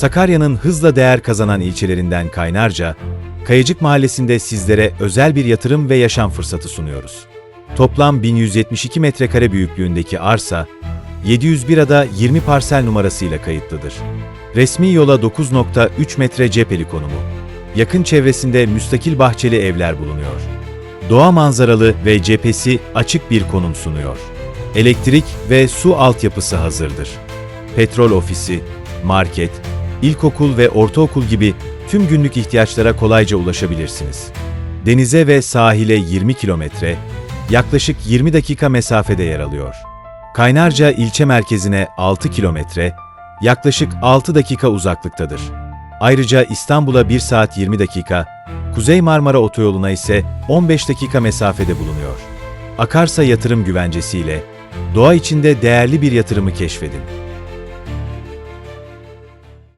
Sakarya'nın hızla değer kazanan ilçelerinden Kaynarca, Kayacık Mahallesi'nde sizlere özel bir yatırım ve yaşam fırsatı sunuyoruz. Toplam 1172 metrekare büyüklüğündeki arsa, 701 ada 20 parsel numarasıyla kayıtlıdır. Resmi yola 9.3 metre cepheli konumu. Yakın çevresinde müstakil bahçeli evler bulunuyor. Doğa manzaralı ve cephesi açık bir konum sunuyor. Elektrik ve su altyapısı hazırdır. Petrol ofisi, market, ilkokul ve ortaokul gibi tüm günlük ihtiyaçlara kolayca ulaşabilirsiniz. Denize ve sahile 20 kilometre, yaklaşık 20 dakika mesafede yer alıyor. Kaynarca ilçe merkezine 6 kilometre, yaklaşık 6 dakika uzaklıktadır. Ayrıca İstanbul'a 1 saat 20 dakika, Kuzey Marmara Otoyolu'na ise 15 dakika mesafede bulunuyor. Akarsa yatırım güvencesiyle doğa içinde değerli bir yatırımı keşfedin.